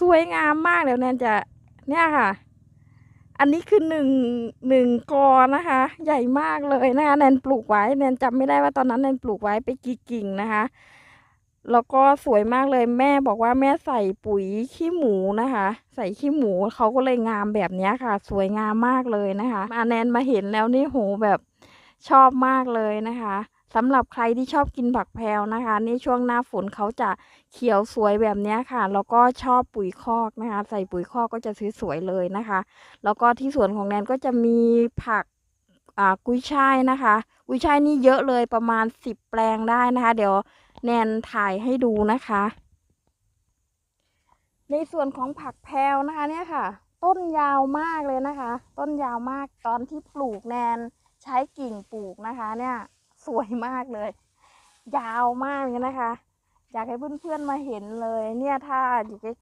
สวยงามมากเดี๋ยวแนนจะเนี่ยค่ะ อันนี้คือหนึ่งหนึ่งกอนะคะ ใหญ่มากเลยนะคะแนนปลูกไว้แนนจำไม่ได้ว่าตอนนั้นแนนปลูกไว้ไปกี่กิ่งนะคะ แล้วก็สวยมากเลยแม่บอกว่าแม่ใส่ปุ๋ยขี้หมูนะคะ ใส่ขี้หมูเขาก็เลยงามแบบนี้ค่ะ สวยงามมากเลยนะคะมาแนนมาเห็นแล้วนี่โหแบบชอบมากเลยนะคะ สำหรับใครที่ชอบกินผักแพรวนะคะนี่ช่วงหน้าฝนเขาจะเขียวสวยแบบนี้ค่ะ แล้วก็ชอบปุ๋ยคอกนะคะ ใส่ปุ๋ยคอกก็จะสวยๆเลยนะคะ แล้วก็ที่สวนของแนนก็จะมีผักอ่ากุยช่ายนะคะ กุยช่ายนี่เยอะเลยประมาณสิบแปลงได้นะคะ เดี๋ยวแนนถ่ายให้ดูนะคะ ในส่วนของผักแพรวนะคะเนี่ยค่ะ ต้นยาวมากเลยนะคะ ต้นยาวมากตอนที่ปลูกแนนใช้กิ่งปลูกนะคะเนี่ย สวยมากเลย ยาวมากเลยนะคะ อยากให้เพื่อนๆมาเห็นเลย เนี่ยถ้าอยู่ใกล้